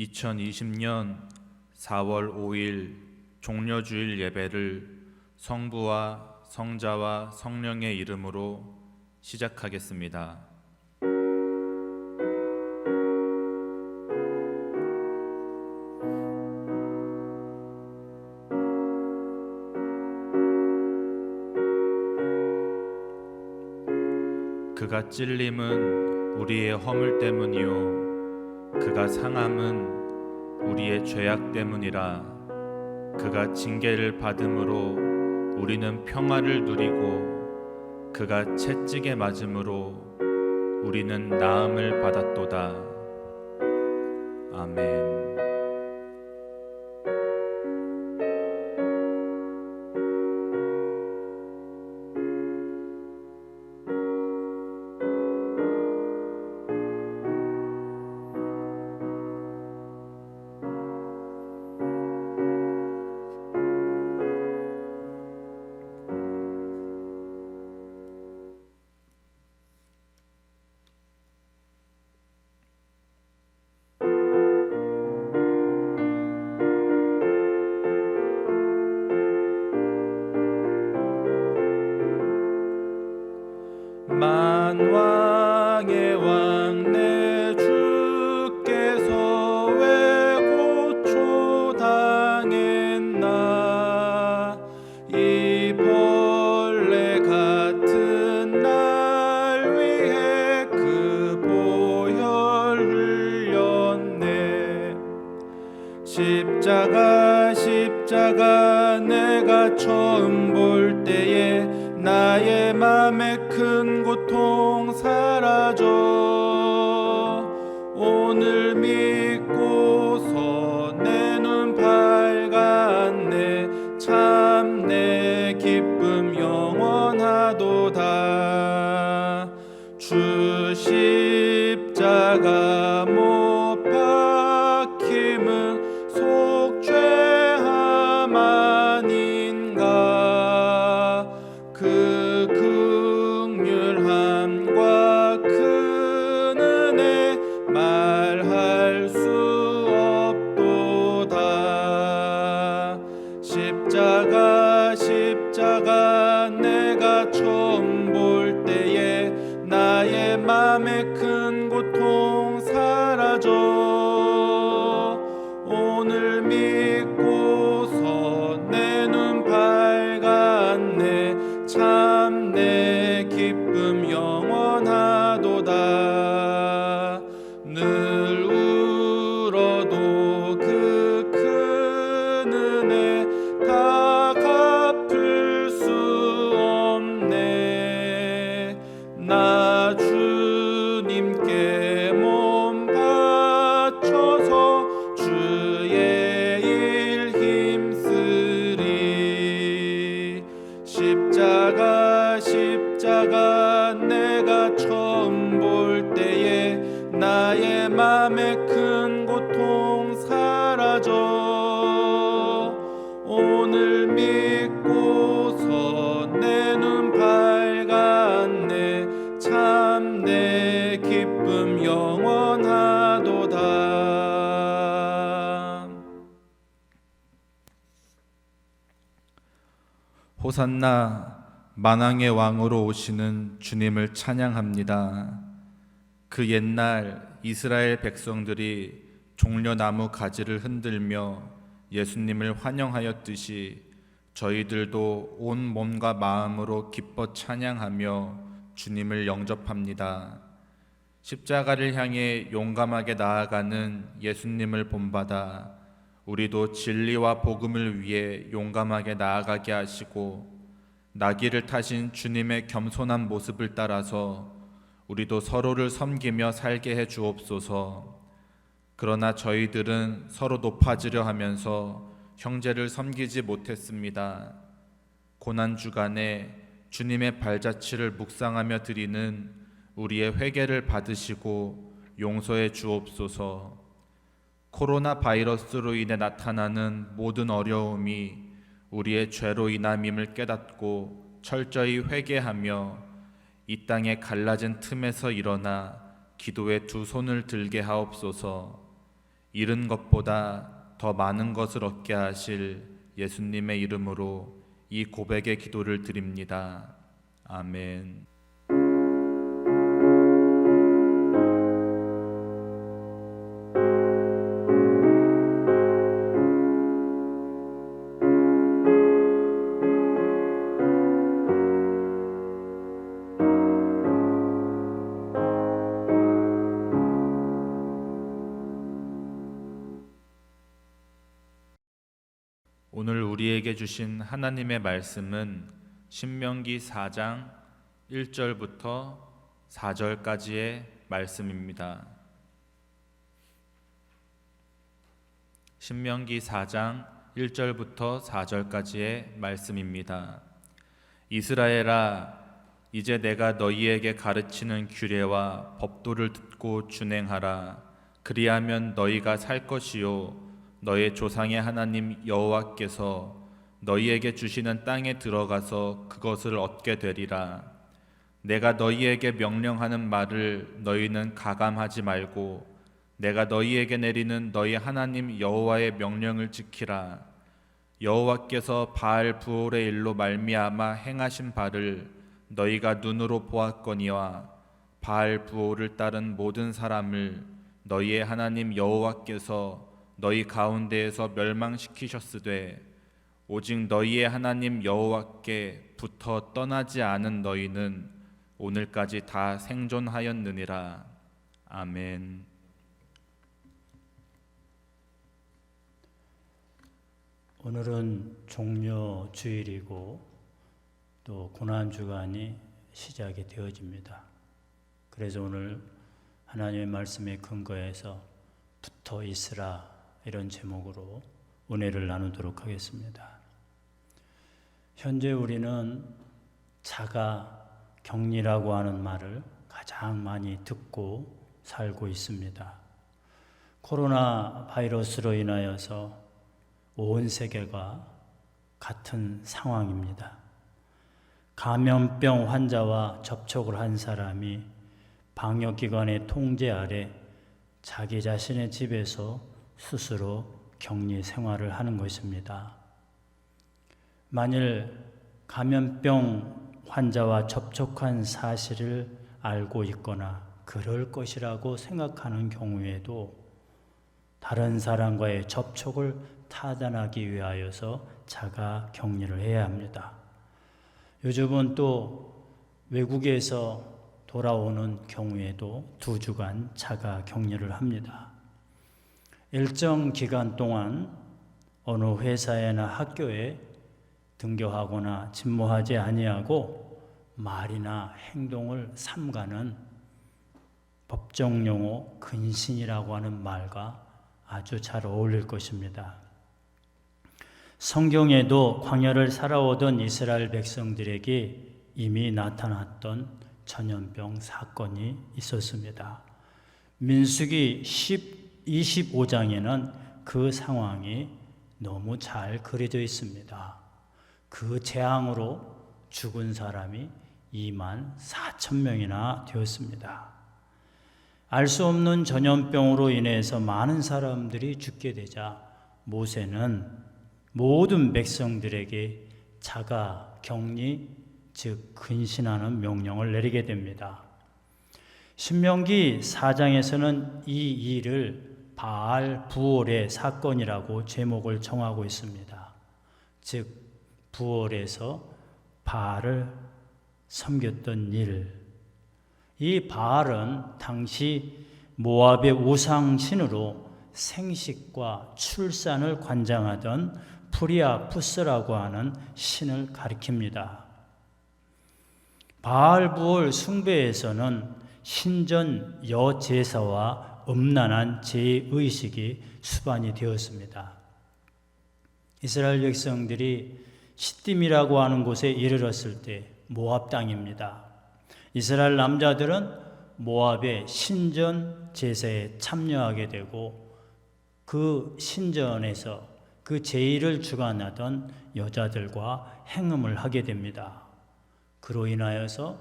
2020년 4월 5일 종려주일 예배를 성부와 성자와 성령의 이름으로 시작하겠습니다. 그가 찔림은 우리의 허물 때문이요 그가 상함은 우리의 죄악 때문이라 그가 징계를 받음으로 우리는 평화를 누리고 그가 채찍에 맞음으로 우리는 나음을 받았도다. 아멘 처음 볼 때에 나의 맘에 큰 고통 사라져 호산나 만왕의 왕으로 오시는 주님을 찬양합니다. 그 옛날 이스라엘 백성들이 종려나무 가지를 흔들며 예수님을 환영하였듯이 저희들도 온 몸과 마음으로 기뻐 찬양하며 주님을 영접합니다. 십자가를 향해 용감하게 나아가는 예수님을 본받아 우리도 진리와 복음을 위해 용감하게 나아가게 하시고 나귀를 타신 주님의 겸손한 모습을 따라서 우리도 서로를 섬기며 살게 해 주옵소서. 그러나 저희들은 서로 높아지려 하면서 형제를 섬기지 못했습니다. 고난 주간에 주님의 발자취를 묵상하며 드리는 우리의 회개를 받으시고 용서해 주옵소서. 코로나 바이러스로 인해 나타나는 모든 어려움이 우리의 죄로 인함임을 깨닫고 철저히 회개하며 이 땅에 갈라진 틈에서 일어나 기도에 두 손을 들게 하옵소서. 잃은 것보다 더 많은 것을 얻게 하실 예수님의 이름으로 이 고백의 기도를 드립니다. 아멘. 주신 하나님의 말씀은 신명기 4장 1절부터 4절까지의 말씀입니다. 신명기 4장 1절부터 4절까지의 말씀입니다. 이스라엘아 이제 내가 너희에게 가르치는 규례와 법도를 듣고 준행하라 그리하면 너희가 살 것이요 너의 조상의 하나님 여호와께서 너희에게 주시는 땅에 들어가서 그것을 얻게 되리라. 내가 너희에게 명령하는 말을 너희는 가감하지 말고 내가 너희에게 내리는 너희 하나님 여호와의 명령을 지키라. 여호와께서 바알 부올의 일로 말미암아 행하신 바를 너희가 눈으로 보았거니와 바알 부올을 따른 모든 사람을 너희의 하나님 여호와께서 너희 가운데에서 멸망시키셨으되 오직 너희의 하나님 여호와께 붙어 떠나지 않은 너희는 오늘까지 다 생존하였느니라 아멘. 오늘은 종료 주일이고 또 고난 주간이 시작이 되어집니다. 그래서 오늘 하나님의 말씀에 근거해서 붙어 있으라 이런 제목으로 은혜를 나누도록 하겠습니다. 현재 우리는 자가 격리라고 하는 말을 가장 많이 듣고 살고 있습니다. 코로나 바이러스로 인하여서 온 세계가 같은 상황입니다. 감염병 환자와 접촉을 한 사람이 방역기관의 통제 아래 자기 자신의 집에서 스스로 격리 생활을 하는 것입니다. 만일 감염병 환자와 접촉한 사실을 알고 있거나 그럴 것이라고 생각하는 경우에도 다른 사람과의 접촉을 타단하기 위하여서 자가 격리를 해야 합니다. 요즘은 또 외국에서 돌아오는 경우에도 두 주간 자가 격리를 합니다. 일정 기간 동안 어느 회사에나 학교에 등교하거나 집무하지 아니하고 말이나 행동을 삼가는 법정 용어 근신이라고 하는 말과 아주 잘 어울릴 것입니다. 성경에도 광야를 살아오던 이스라엘 백성들에게 이미 나타났던 전염병 사건이 있었습니다. 민수기 10, 25장에는 그 상황이 너무 잘 그려져 있습니다. 그 재앙으로 죽은 사람이 2만 4천 명이나 되었습니다. 알 수 없는 전염병으로 인해서 많은 사람들이 죽게 되자 모세는 모든 백성들에게 자가 격리 즉 근신하는 명령을 내리게 됩니다. 신명기 4장에서는 이 일을 바알 부올의 사건이라고 제목을 정하고 있습니다. 즉 부올에서 바알을 섬겼던 일. 이 바알은 당시 모압의 우상 신으로 생식과 출산을 관장하던 프리아푸스라고 하는 신을 가리킵니다. 바알부올 숭배에서는 신전 여제사와 음란한 제의식이 수반이 되었습니다. 이스라엘 백성들이 시딤이라고 하는 곳에 이르렀을 때 모압 땅입니다. 이스라엘 남자들은 모압의 신전 제사에 참여하게 되고 그 신전에서 그 제의를 주관하던 여자들과 행음을 하게 됩니다. 그로 인하여서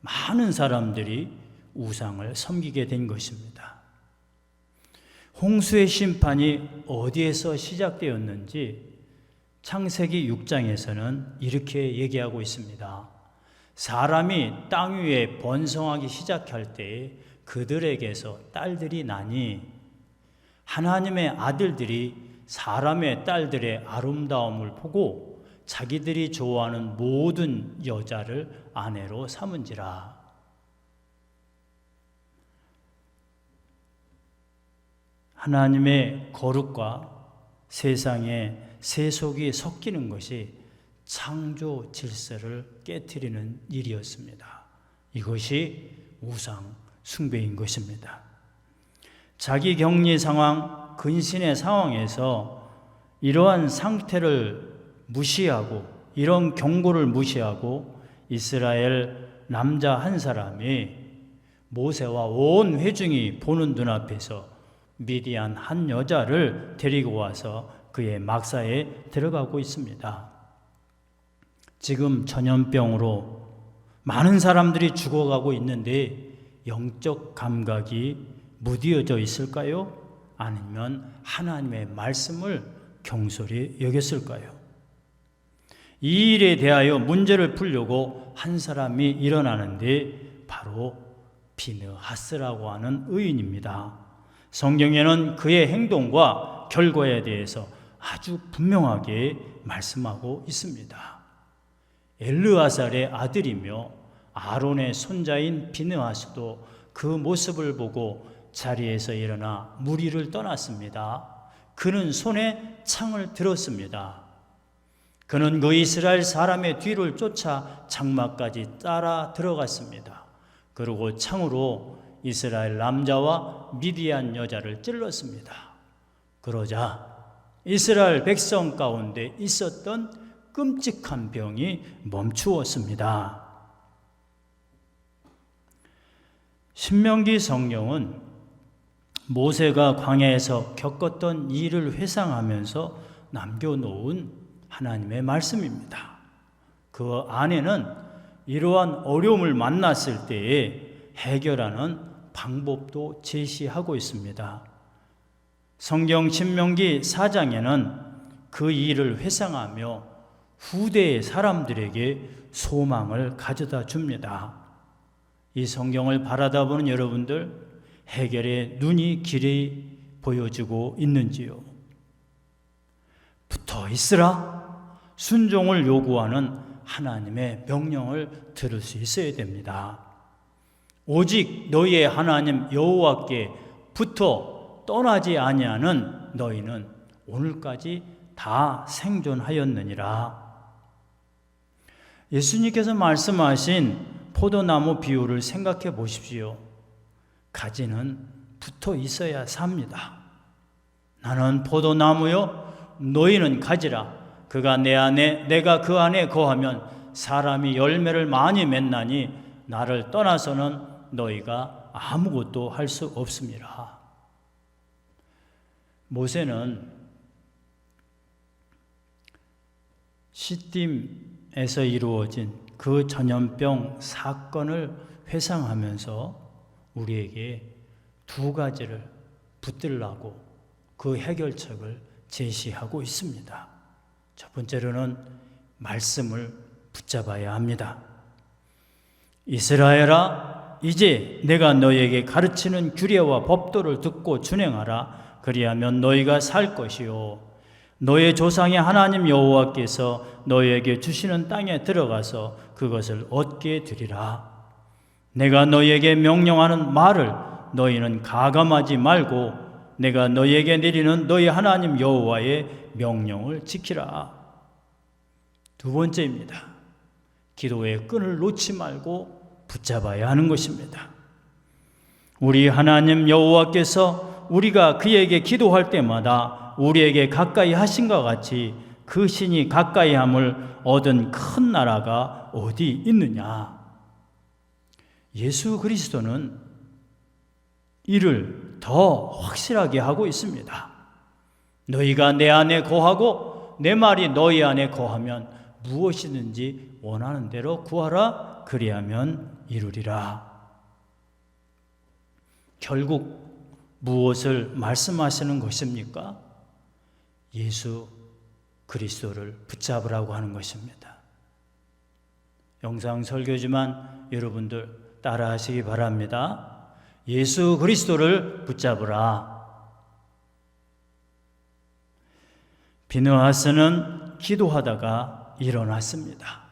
많은 사람들이 우상을 섬기게 된 것입니다. 홍수의 심판이 어디에서 시작되었는지 창세기 6장에서는 이렇게 얘기하고 있습니다. 사람이 땅 위에 번성하기 시작할 때 그들에게서 딸들이 나니 하나님의 아들들이 사람의 딸들의 아름다움을 보고 자기들이 좋아하는 모든 여자를 아내로 삼은지라. 하나님의 거룩과 세상의 세속이 섞이는 것이 창조 질서를 깨뜨리는 일이었습니다. 이것이 우상 숭배인 것입니다. 자기 격리 상황, 근신의 상황에서 이러한 상태를 무시하고 이런 경고를 무시하고 이스라엘 남자 한 사람이 모세와 온 회중이 보는 눈앞에서 미디안 한 여자를 데리고 와서 그의 막사에 들어가고 있습니다. 지금 전염병으로 많은 사람들이 죽어가고 있는데 영적 감각이 무디어져 있을까요? 아니면 하나님의 말씀을 경솔히 여겼을까요? 이 일에 대하여 문제를 풀려고 한 사람이 일어나는데 바로 비느하스라고 하는 의인입니다. 성경에는 그의 행동과 결과에 대해서 아주 분명하게 말씀하고 있습니다. 엘르아살의 아들이며 아론의 손자인 비느하스도 그 모습을 보고 자리에서 일어나 무리를 떠났습니다. 그는 손에 창을 들었습니다. 그는 그 이스라엘 사람의 뒤를 쫓아 장막까지 따라 들어갔습니다. 그리고 창으로 이스라엘 남자와 미디안 여자를 찔렀습니다. 그러자 이스라엘 백성 가운데 있었던 끔찍한 병이 멈추었습니다. 신명기 성경은 모세가 광야에서 겪었던 일을 회상하면서 남겨놓은 하나님의 말씀입니다. 그 안에는 이러한 어려움을 만났을 때에 해결하는 방법도 제시하고 있습니다. 성경 신명기 4장에는 그 일을 회상하며 후대의 사람들에게 소망을 가져다 줍니다. 이 성경을 바라다 보는 여러분들 해결의 눈이 길이 보여지고 있는지요? 붙어 있으라 순종을 요구하는 하나님의 명령을 들을 수 있어야 됩니다. 오직 너희의 하나님 여호와께 붙어 떠나지 아니하는 너희는 오늘까지 다 생존하였느니라. 예수님께서 말씀하신 포도나무 비유를 생각해 보십시오. 가지는 붙어 있어야 삽니다. 나는 포도나무요, 너희는 가지라. 그가 내 안에, 내가 그 안에 거하면 사람이 열매를 많이 맺나니 나를 떠나서는 너희가 아무것도 할 수 없습니다. 모세는 시딤에서 이루어진 그 전염병 사건을 회상하면서 우리에게 두 가지를 붙들라고 그 해결책을 제시하고 있습니다. 첫 번째로는 말씀을 붙잡아야 합니다. 이스라엘아, 이제 내가 너에게 가르치는 규례와 법도를 듣고 준행하라. 그리하면 너희가 살 것이요. 너의 조상의 하나님 여호와께서 너희에게 주시는 땅에 들어가서 그것을 얻게 되리라. 내가 너희에게 명령하는 말을 너희는 가감하지 말고 내가 너희에게 내리는 너희 하나님 여호와의 명령을 지키라. 두 번째입니다. 기도의 끈을 놓지 말고 붙잡아야 하는 것입니다. 우리 하나님 여호와께서 우리가 그에게 기도할 때마다 우리에게 가까이 하신 것 같이 그 신이 가까이 함을 얻은 큰 나라가 어디 있느냐? 예수 그리스도는 이를 더 확실하게 하고 있습니다. 너희가 내 안에 거하고 내 말이 너희 안에 거하면 무엇이든지 원하는 대로 구하라 그리하면 이루리라. 결국 무엇을 말씀하시는 것입니까? 예수 그리스도를 붙잡으라고 하는 것입니다. 영상 설교지만 여러분들 따라하시기 바랍니다. 예수 그리스도를 붙잡으라. 비느하스는 기도하다가 일어났습니다.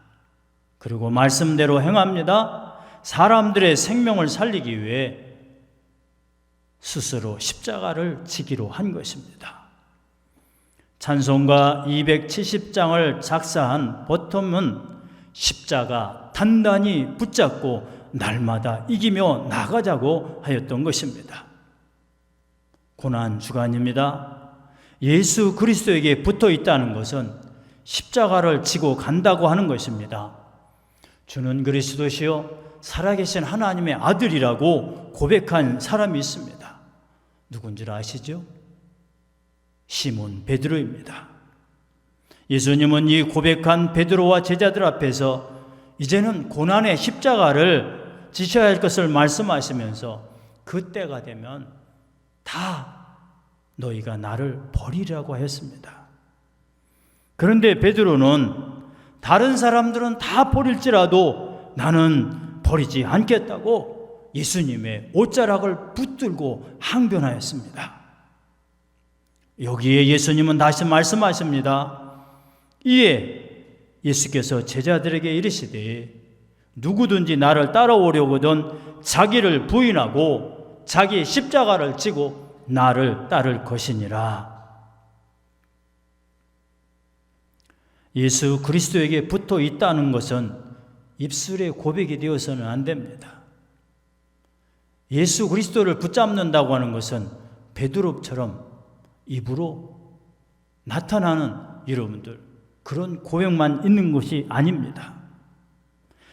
그리고 말씀대로 행합니다. 사람들의 생명을 살리기 위해 스스로 십자가를 지기로 한 것입니다. 찬송가 270장을 작사한 보텀은 십자가 단단히 붙잡고 날마다 이기며 나가자고 하였던 것입니다. 고난 주간입니다. 예수 그리스도에게 붙어 있다는 것은 십자가를 지고 간다고 하는 것입니다. 주는 그리스도시요 살아계신 하나님의 아들이라고 고백한 사람이 있습니다. 누군지 아시죠? 시몬 베드로입니다. 예수님은 이 고백한 베드로와 제자들 앞에서 이제는 고난의 십자가를 지셔야 할 것을 말씀하시면서 그때가 되면 다 너희가 나를 버리라고 했습니다. 그런데 베드로는 다른 사람들은 다 버릴지라도 나는 버리지 않겠다고 예수님의 옷자락을 붙들고 항변하였습니다. 여기에 예수님은 다시 말씀하십니다. 이에 예수께서 제자들에게 이르시되 누구든지 나를 따라오려거든 자기를 부인하고 자기 십자가를 지고 나를 따를 것이니라. 예수 그리스도에게 붙어 있다는 것은 입술의 고백이 되어서는 안 됩니다. 예수 그리스도를 붙잡는다고 하는 것은 베드로처럼 입으로 나타나는 여러분들 그런 고백만 있는 것이 아닙니다.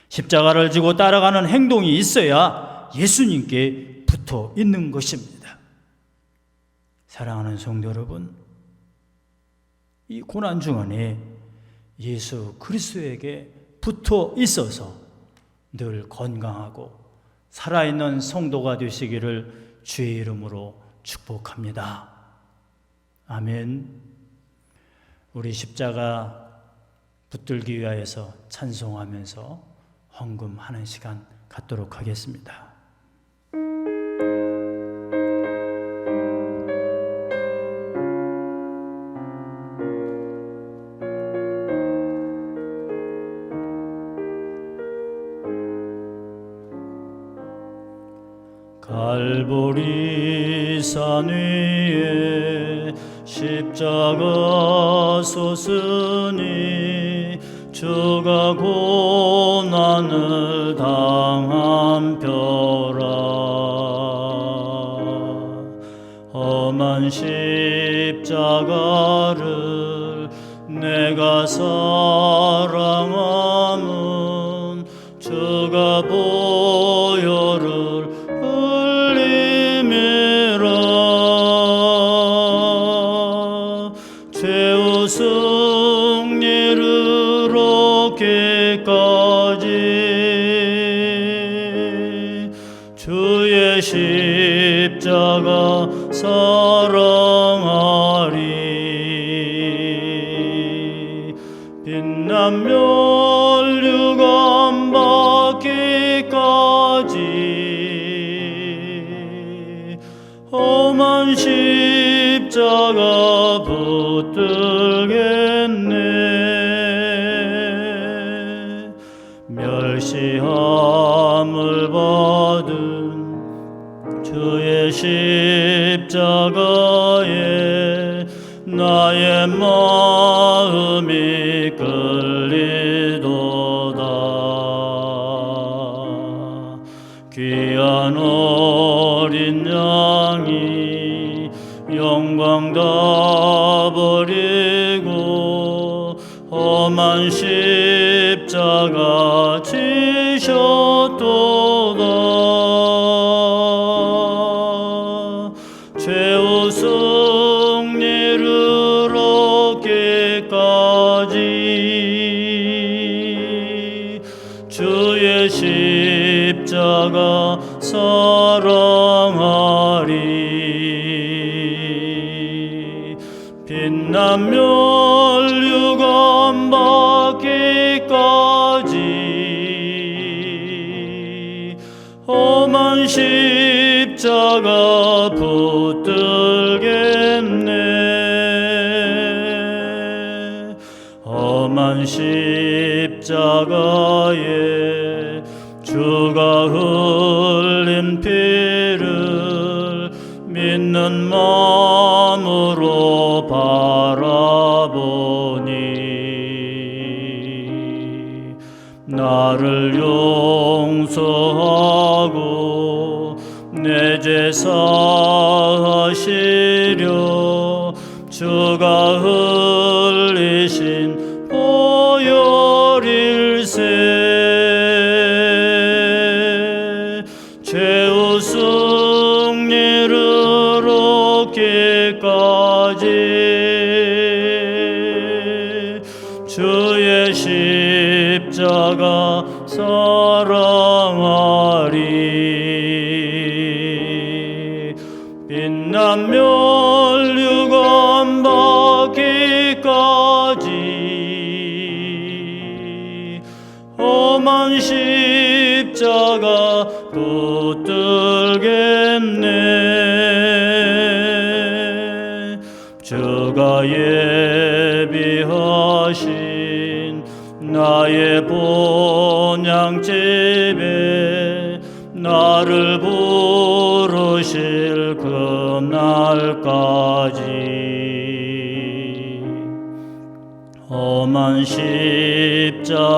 십자가를 지고 따라가는 행동이 있어야 예수님께 붙어 있는 것입니다. 사랑하는 성도 여러분, 이 고난 중간에 예수 그리스도에게 붙어 있어서 늘 건강하고 살아있는 성도가 되시기를 주의 이름으로 축복합니다. 아멘. 우리 십자가 붙들기 위하여서 찬송하면서 헌금하는 시간 갖도록 하겠습니다. 주가 고난을 당한 벼라. 험한 십자가를 내가 사랑 험한 십자가 붙들겠네. 멸시함을 받은 주의 십자가에 나의 마음 승리를 얻기까지 주의 십자가 사랑하리. 빛난 멸류관 받기까지 오만 십자가 붙들 십자가에 주가 흘린 피를 믿는 마음으로 바라보니 나를 용서하고 내 제사 하시려 주가 흘 붙들겠네. 주가 예비하신 나의 본향집에 나를 부르실 그날까지. 험한 십자가를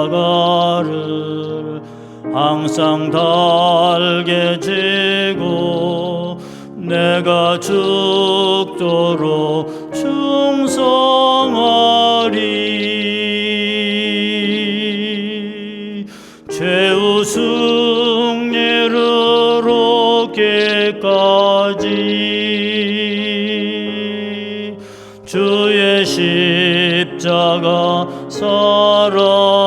항상 달게 지고 내가 죽도록 충성하리. 죄우 승리를 얻기까지 주의 십자가 사랑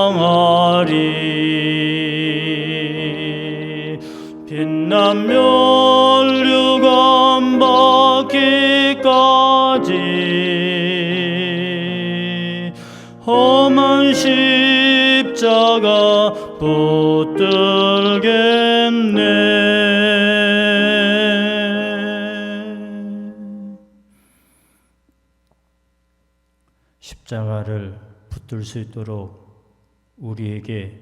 붙들 수 있도록 우리에게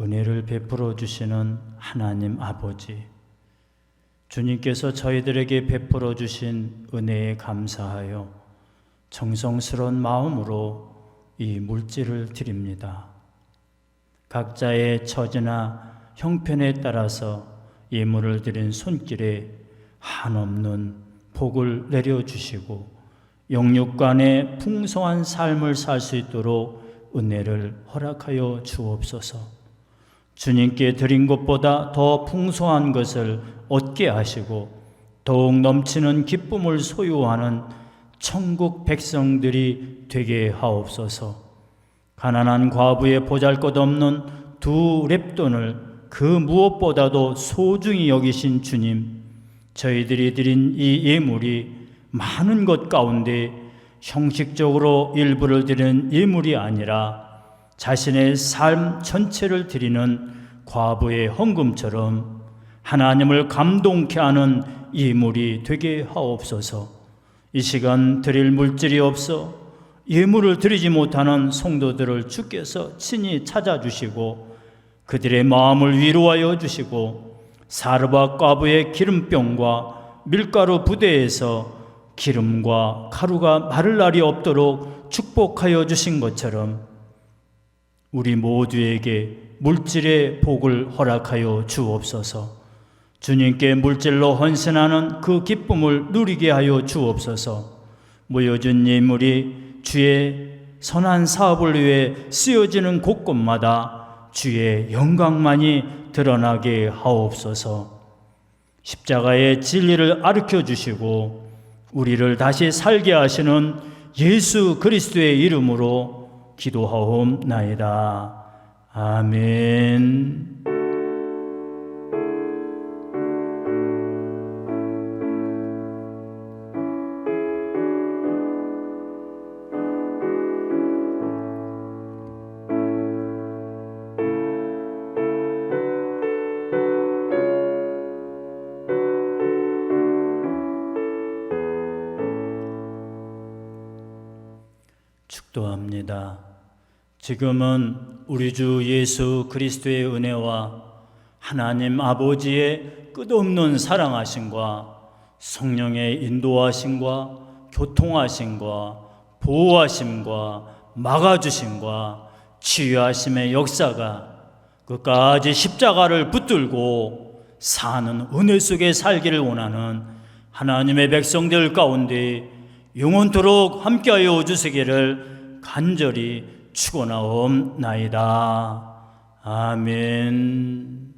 은혜를 베풀어 주시는 하나님 아버지, 주님께서 저희들에게 베풀어 주신 은혜에 감사하여 정성스러운 마음으로 이 물질을 드립니다. 각자의 처지나 형편에 따라서 예물을 드린 손길에 한없는 복을 내려주시고 영육간의 풍성한 삶을 살 수 있도록 은혜를 허락하여 주옵소서. 주님께 드린 것보다 더 풍성한 것을 얻게 하시고 더욱 넘치는 기쁨을 소유하는 천국 백성들이 되게 하옵소서. 가난한 과부의 보잘것없는 두 랩돈을 그 무엇보다도 소중히 여기신 주님, 저희들이 드린 이 예물이 많은 것 가운데 형식적으로 일부를 드리는 예물이 아니라 자신의 삶 전체를 드리는 과부의 헌금처럼 하나님을 감동케 하는 예물이 되게 하옵소서. 이 시간 드릴 물질이 없어 예물을 드리지 못하는 성도들을 주께서 친히 찾아주시고 그들의 마음을 위로하여 주시고 사르바 과부의 기름병과 밀가루 부대에서 기름과 가루가 마를 날이 없도록 축복하여 주신 것처럼 우리 모두에게 물질의 복을 허락하여 주옵소서. 주님께 물질로 헌신하는 그 기쁨을 누리게 하여 주옵소서. 모여준 예물이 주의 선한 사업을 위해 쓰여지는 곳곳마다 주의 영광만이 드러나게 하옵소서. 십자가의 진리를 가르쳐 주시고 우리를 다시 살게 하시는 예수 그리스도의 이름으로 기도하옵나이다. 아멘. 지금은 우리 주 예수 그리스도의 은혜와 하나님 아버지의 끝없는 사랑하심과 성령의 인도하심과 교통하심과 보호하심과 막아주심과 치유하심의 역사가 끝까지 십자가를 붙들고 사는 은혜 속에 살기를 원하는 하나님의 백성들 가운데 영원토록 함께하여 주시기를 간절히 축원하옵나이다. 아멘.